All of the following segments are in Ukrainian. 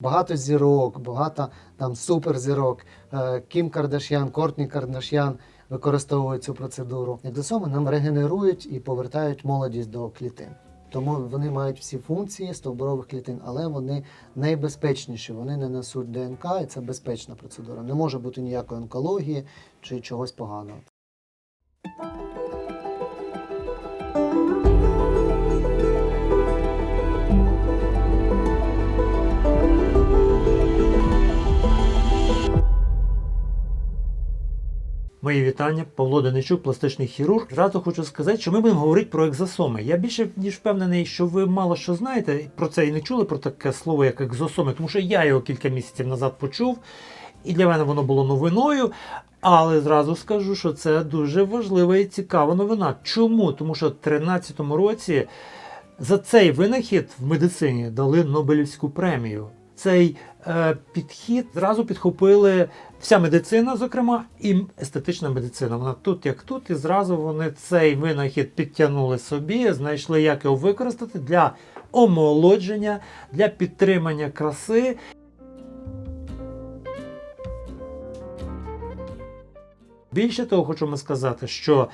Багато зірок, багато там суперзірок. Е, Кім Кардашян, Кортні Кардашян використовують цю процедуру. Екзосоми нам регенерують і повертають молодість до клітин. Тому вони мають всі функції стовбурових клітин, але вони найбезпечніші. Вони не несуть ДНК, і це безпечна процедура. Не може бути ніякої онкології чи чогось поганого. Мої вітання, Павло Деничук, пластичний хірург. Зразу хочу сказати, що ми будемо говорити про екзосоми. Я більше ніж впевнений, що ви мало що знаєте про це і не чули про таке слово, як екзосоми, тому що я його кілька місяців назад почув, і для мене воно було новиною. Але зразу скажу, що це дуже важлива і цікава новина. Чому? Тому що в 2013 році за цей винахід в медицині дали Нобелівську премію. Цей е, підхід зразу підхопили вся медицина, зокрема, і естетична медицина. Вона тут як тут, і зразу вони цей винахід підтягнули собі, знайшли, як його використати для омолодження, для підтримання краси. Більше того, хочемо сказати, що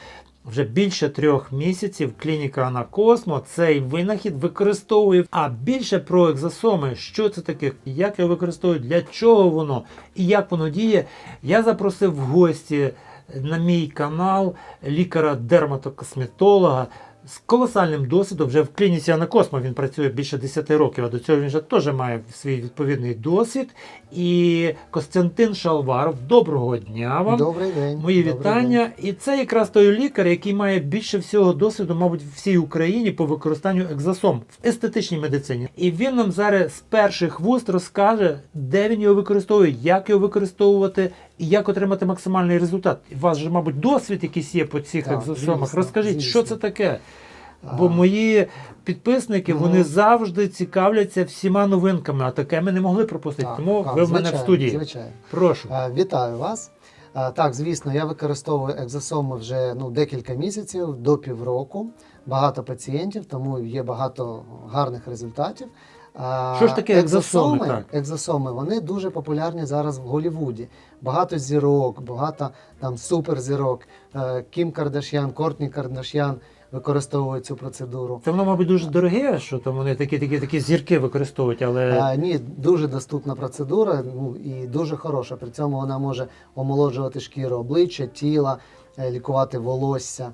вже більше трьох місяців клініка Анакосмо цей винахід використовує. А більше про екзосоми, що це таке, як його використовують, для чого воно і як воно діє, я запросив в гості на мій канал лікаря-дерматокосметолога з колосальним досвідом. Вже в клініці Анакосмо він працює більше 10 років, а до цього він вже теж має свій відповідний досвід. І Костянтин Шалваров, доброго дня вам. Добрий день. Мої Добрий вітання. І це якраз той лікар, який має більше всього досвіду, мабуть, в всій Україні по використанню екзосом в естетичній медицині. І він нам зараз з перших вуст розкаже, де він його використовує, як його використовувати і як отримати максимальний результат. У вас же, мабуть, досвід якийсь є по цих Так, екзосомах. звісно, Розкажіть, звісно. що це таке? Бо мої підписники Мгм. вони завжди цікавляться всіма новинками, а таке ми не могли пропустити. так, Тому так, ви в мене в звичайно, студії. Звичайно. Прошу. Е, Вітаю вас. Е, Так, звісно, я використовую екзосоми вже ну, декілька місяців до півроку. Багато пацієнтів, тому є багато гарних результатів. А, Що ж таке екзосоми, так? Екзосоми вони дуже популярні зараз в Голлівуді. Багато зірок, багато там суперзірок. Е, Кім Кардашян, Кортні Кардашян використовують цю процедуру. Це воно, мабуть, дуже дороге, що там вони такі такі такі зірки використовують, але А, ні, дуже доступна процедура, ну і дуже хороша. При цьому вона може омолоджувати шкіру обличчя, тіла, е, лікувати волосся.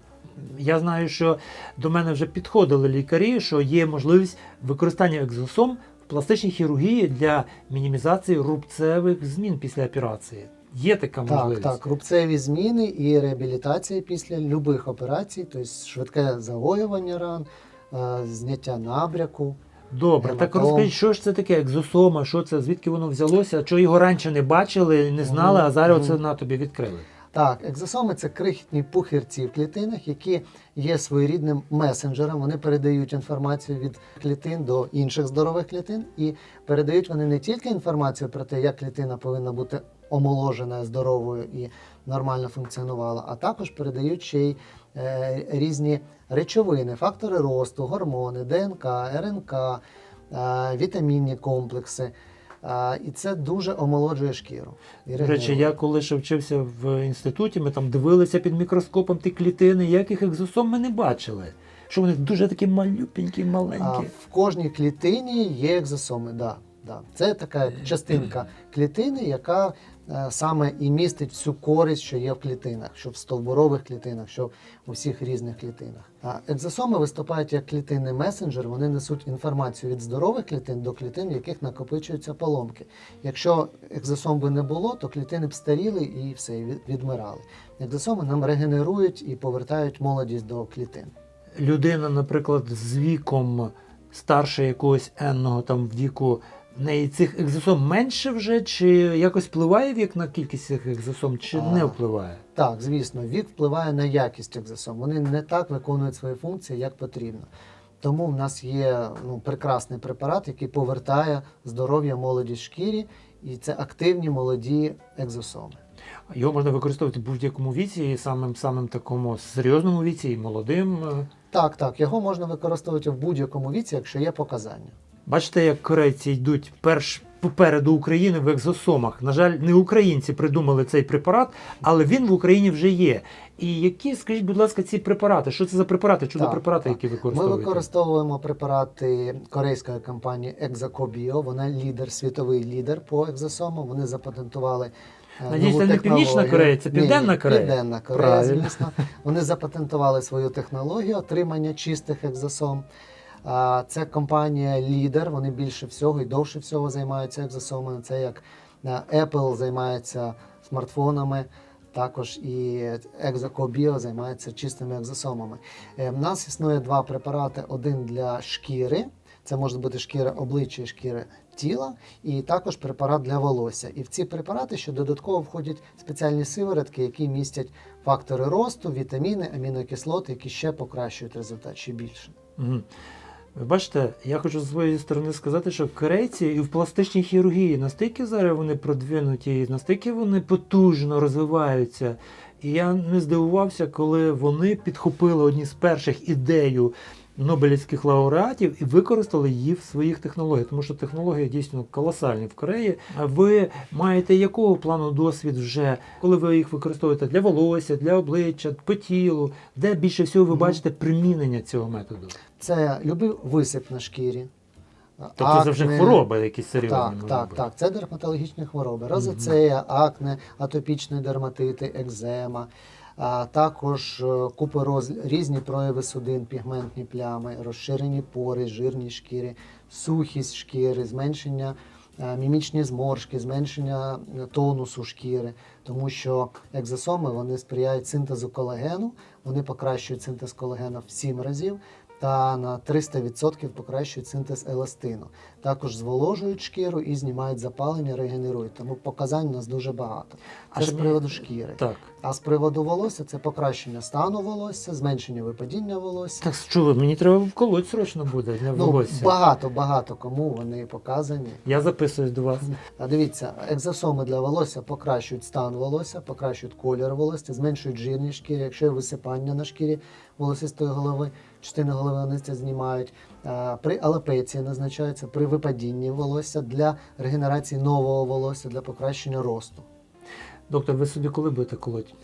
я знаю, що до мене вже підходили лікарі, що є можливість використання екзосом в пластичній хірургії для мінімізації рубцевих змін після операції. Є така Так, можливість. так, рубцеві зміни і реабілітація після любих операцій, тобто швидке загоювання ран, е, зняття набряку. Добре, так Гематом. розкажіть, що ж це таке екзосома, що це, звідки воно взялося, чого його раніше не бачили, не знали, а зараз mm -hmm. це на тобі відкрили. Так, екзосоми це крихітні пухирці в клітинах, які є своєрідним месенджером. Вони передають інформацію від клітин до інших здорових клітин, і передають вони не тільки інформацію про те, як клітина повинна бути омоложена, здоровою і нормально функціонувала, а також передають ще й е, різні речовини, фактори росту, гормони, ДНК, РНК, е, вітамінні комплекси. Е, і це дуже омолоджує шкіру. і До речі, я коли ще вчився в інституті, ми там дивилися під мікроскопом ті клітини, яких екзосом ми не бачили. Що вони дуже такі малюпенькі, А, маленькі. в кожній клітині є екзосоми. Да, да. Це така частинка клітини, яка е, саме і містить всю користь, що є в клітинах, що в стовбурових клітинах, що у всіх різних клітинах. А екзосоми виступають як клітинний месенджер, вони несуть інформацію від здорових клітин до клітин, в яких накопичуються поломки. Якщо екзосом би не було, то клітини б старіли і все відмирали. Екзосоми нам регенерують і повертають молодість до клітин. Людина, наприклад, з віком старше якогось енного там віку, неї цих екзосом менше вже, чи якось впливає вік на кількість цих екзосом, чи А. не впливає? Так, звісно, вік впливає на якість екзосом. Вони не так виконують свої функції, як потрібно. Тому в нас є ну, прекрасний препарат, який повертає здоров'я молодість шкірі, і це активні молоді екзосоми. Його можна використовувати в будь-якому віці, і самим самим такому серйозному віці, і молодим. е. Так, так, його можна використовувати в будь-якому віці, якщо є показання. Бачите, як корейці йдуть перш попереду України в екзосомах. На жаль, не українці придумали цей препарат, але він в Україні вже є. І які, скажіть, будь ласка, ці препарати? Що це за препарати? Чудо Так, препарати, так. які Ми використовуємо препарати корейської компанії ExacoBio. Вона лідер, світовий лідер по екзосомам. Вони запатентували. е, Надіюсь, це не Північна. Корея, це Південна Корея? Південна Корея, звісно. Вони запатентували свою технологію отримання чистих екзосом. Це компанія лідер. Вони більше всього і довше всього займаються екзосомами. Це як е, Apple займається смартфонами. Також і ExacoBio займається чистими екзосомами. Е, В нас існує два препарати: один для шкіри, це може бути шкіра обличчя і шкіра тіла, і також препарат для волосся. І в ці препарати ще додатково входять спеціальні сиворотки, які містять фактори росту, вітаміни, амінокислоти, які ще покращують результат ще більше. Мгм. Ви бачите, я хочу з своєї сторони сказати, що корейці і в пластичній хірургії настільки зараз вони продвинуті, настільки вони потужно розвиваються. І я не здивувався, коли вони підхопили одні з перших ідею Нобелівських лауреатів і використали її в своїх технологіях, тому що технології дійсно колосальні в Кореї. А ви маєте якого плану досвід вже, коли ви їх використовуєте для волосся, для обличчя, по тілу, де більше всього ви бачите примінення цього методу? Це любий висип на шкірі. Тобто це вже хвороби якісь серйозні. Так, можуть так, так. Це дерматологічні хвороби. Розоцея, акне, атопічні дерматити, екзема, а також е, купероз, різні прояви судин, пігментні плями, розширені пори, жирні шкіри, сухість шкіри, зменшення. е, Мімічні зморшки, зменшення е, тонусу шкіри, тому що екзосоми вони сприяють синтезу колагену, вони покращують синтез колагену в 7 разів та на 300% покращують синтез еластину. Також зволожують шкіру і знімають запалення, регенерують. Тому показань у нас дуже багато. А Це ще з приводу шкіри. Так. А з приводу волосся це покращення стану волосся, зменшення випадіння волосся. Так що ви, мені треба вколоть срочно буде для Ну, волосся. багато, багато кому вони показані. Я записуюсь до вас. А дивіться, екзосоми для волосся покращують стан волосся, покращують колір волосся, зменшують жирність шкіри. Якщо є висипання на шкірі волосистої голови, частини голови вони це знімають. При алопеції назначаються при випадінні волосся для регенерації нового волосся, для покращення росту. Доктор, ви собі коли будете колоть?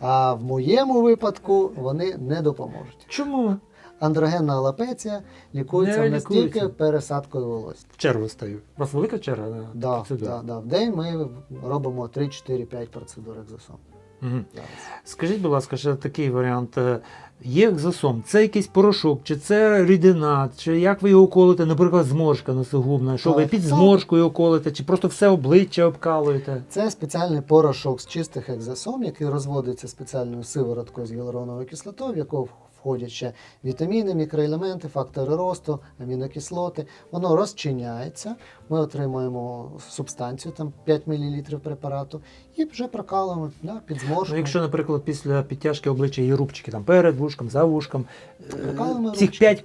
А в моєму випадку вони не допоможуть. Чому? Андрогенна алопеція лікується Не в нас лікується. тільки пересадкою волосся. В чергу стою. У вас велика черга на Да, процедуру? да, да. В день ми робимо 3, 4, 5 процедур екзосом. Зараз. Скажіть, будь ласка, ще такий варіант. Е, Є екзосом, це якийсь порошок, чи це рідина, чи як ви його колите, наприклад, зморшка носогубна, що ви під зморшкою колите, чи просто все обличчя обкалуєте? Це спеціальний порошок з чистих екзосом, який розводиться спеціальною сивороткою з гіалуроновою кислотою, в яку входять ще вітаміни, мікроелементи, фактори росту, амінокислоти. Воно розчиняється. Ми отримуємо субстанцію, там 5 мл препарату, і вже прокалуємо да, під зморшку. Ну, якщо, наприклад, після підтяжки обличчя є рубчики там перед вушком, за вушком, е, Прокалуємо цих рубчики. 5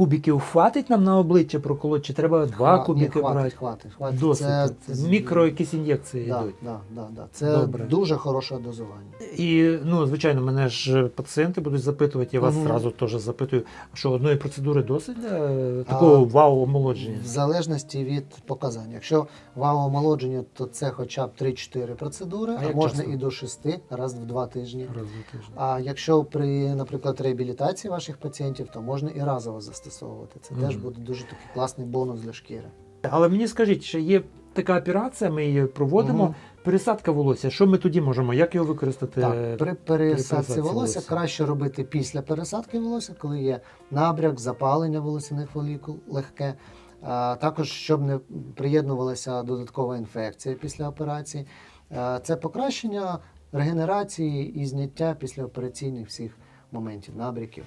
кубиків хватить нам на обличчя проколоть, чи треба 2 Хва- ні, кубики хватить, брати? хватить, хватить. Досить. Це, Це, мікро якісь ін'єкції да, йдуть. да, да, да. Це Добре. дуже хороше дозування. І ну, звичайно, мене ж пацієнти будуть запитувати, я вас Мгм. зразу теж запитую, що одної процедури досить для е, такого вау омолодження. В залежності від показань. Якщо вау омолодження, то це хоча б 3-4 процедури, А а, як можна часто? і до 6 раз в 2 тижні. Раз в тиждень. А якщо при, наприклад, реабілітації ваших пацієнтів, то можна і разово застосовувати. Це теж буде дуже такий класний бонус для шкіри. Але мені скажіть, що є така операція, ми її проводимо. Мгм. Пересадка волосся. Що ми тоді можемо? Як його використати? Так, при пересадці волосся волосся. краще робити після пересадки волосся, коли є набряк, запалення волосяних фолікул легке. А, також щоб не приєднувалася додаткова інфекція після операції. А, це покращення регенерації і зняття післяопераційних всіх моментів, набряків.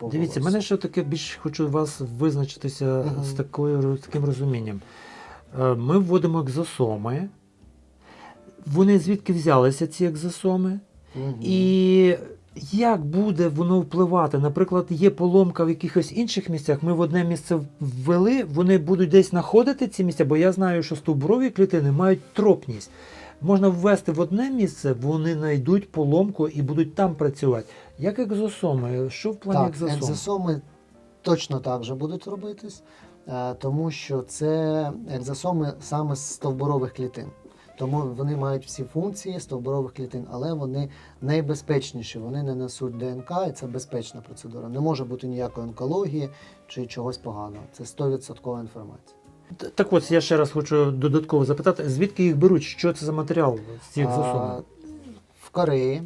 По Дивіться, мене ще таке більш хочу вас визначитися Мгм. з такою таким розумінням. Е, Ми вводимо екзосоми. Вони звідки взялися, ці екзосоми? Мгм. І як буде воно впливати? Наприклад, є поломка в якихось інших місцях. Ми в одне місце ввели, вони будуть десь знаходити ці місця, бо я знаю, що стовбурові клітини мають тропність. Можна ввести в одне місце, вони знайдуть поломку і будуть там працювати. Як екзосоми? Що в плані Так, екзосом? екзосоми точно так же будуть робитись. е, тому що це екзосоми саме з стовбурових клітин. Тому вони мають всі функції стовбурових клітин, але вони найбезпечніші. Вони не несуть ДНК, і це безпечна процедура. Не може бути ніякої онкології чи чогось поганого. Це 100% інформація. Так от я ще раз хочу додатково запитати, звідки їх беруть? Що це за матеріал з цих засобів? В Кореї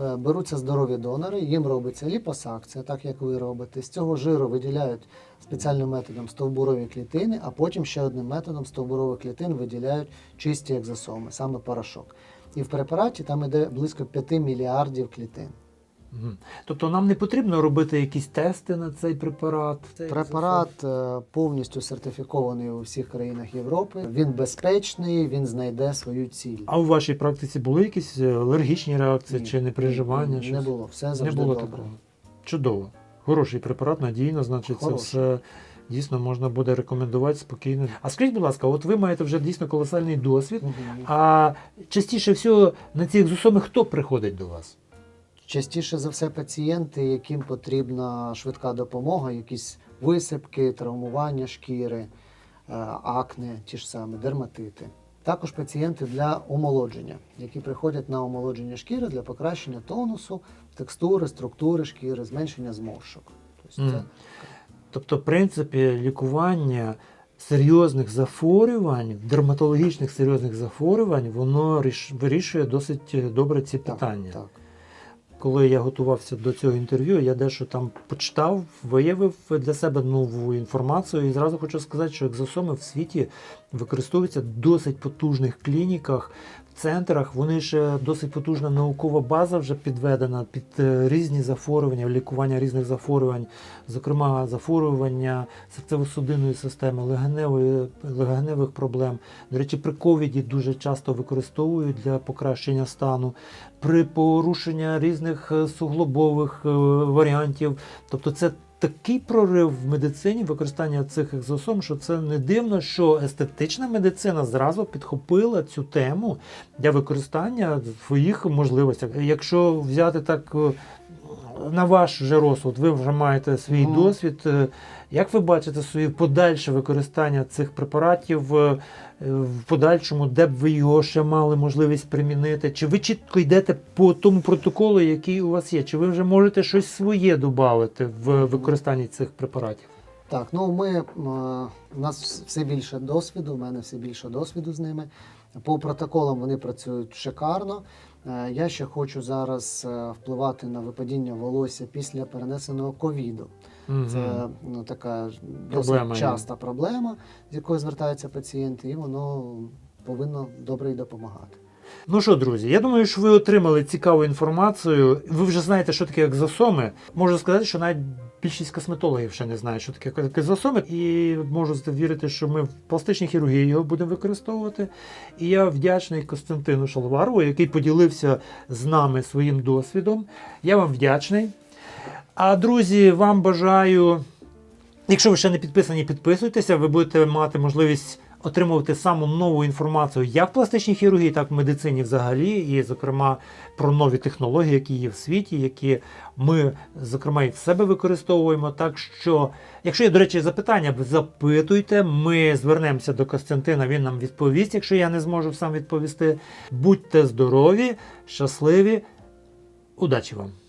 е, беруться здорові донори, їм робиться ліпосакція, так як ви робите. З цього жиру виділяють спеціальним методом стовбурові клітини, а потім ще одним методом стовбурових клітин виділяють чисті екзосоми, саме порошок. І в препараті там іде близько 5 мільярдів клітин. Тобто нам не потрібно робити якісь тести на цей препарат. Препарат е, повністю сертифікований у всіх країнах Європи. Він безпечний, він знайде свою ціль. А у вашій практиці були якісь е, алергічні реакції Ні. чи непереживання? Не щось? було, все Не було добре. такого. Чудово. Хороший препарат, надійно, значить, це все дійсно можна буде рекомендувати спокійно. А скажіть, будь ласка, от ви маєте вже дійсно колосальний досвід. Мгм. А частіше всього на ці екзосоми хто приходить до вас? Частіше за все пацієнти, яким потрібна швидка допомога, якісь висипки, травмування шкіри, е, акне, ті ж самі, дерматити. Також пацієнти для омолодження, які приходять на омолодження шкіри для покращення тонусу, текстури, структури шкіри, зменшення зморшок. Тобто це Тобто, в принципі, лікування серйозних захворювань, дерматологічних серйозних захворювань, воно вирішує досить добре ці так, так. Коли я готувався до цього інтерв'ю, я дещо там почитав, виявив для себе нову інформацію. І зразу хочу сказати, що екзосоми в світі використовуються в досить потужних клініках, центрах. Вони ще досить потужна наукова база вже підведена під е, різні захворювання, лікування різних захворювань, зокрема захворювання серцево-судинної системи, легеневої, легеневих проблем. До речі, при ковіді дуже часто використовують для покращення стану при порушенні різних е, суглобових е, варіантів. Тобто це такий прорив в медицині використання цих екзосом, що це не дивно, що естетична медицина зразу підхопила цю тему для використання в своїх можливостях. Якщо взяти так е, на ваш же розсуд, ви вже маєте свій Мгм. досвід. е, Як ви бачите своє подальше використання цих препаратів е, в подальшому, де б ви його ще мали можливість примінити? Чи ви чітко йдете по тому протоколу, який у вас є? Чи ви вже можете щось своє додати в використанні цих препаратів? Так, ну ми е, у нас все більше досвіду, у мене все більше досвіду з ними. По протоколам вони працюють шикарно. Е, Я ще хочу зараз е, впливати на випадіння волосся після перенесеного ковіду. Це ну, така Проблема досить є. часта проблема, з якою звертаються пацієнти, і воно повинно добре й допомагати. Ну що, друзі, я думаю, що ви отримали цікаву інформацію. Ви вже знаєте, що таке екзосоми. Можу сказати, що навіть більшість косметологів ще не знають, що таке екзосоми. І можу вірити, що ми в пластичній хірургії його будемо використовувати. І я вдячний Костянтину Шалварову, який поділився з нами своїм досвідом. Я вам вдячний. А друзі, вам бажаю. Якщо ви ще не підписані, підписуйтеся, ви будете мати можливість отримувати саму нову інформацію як в пластичній хірургії, так і в медицині взагалі, і, зокрема, про нові технології, які є в світі, які ми, зокрема, і в себе використовуємо. Так що, якщо є, до речі, запитання, запитуйте, ми звернемося до Костянтина, він нам відповість, якщо я не зможу сам відповісти. Будьте здорові, щасливі, удачі вам!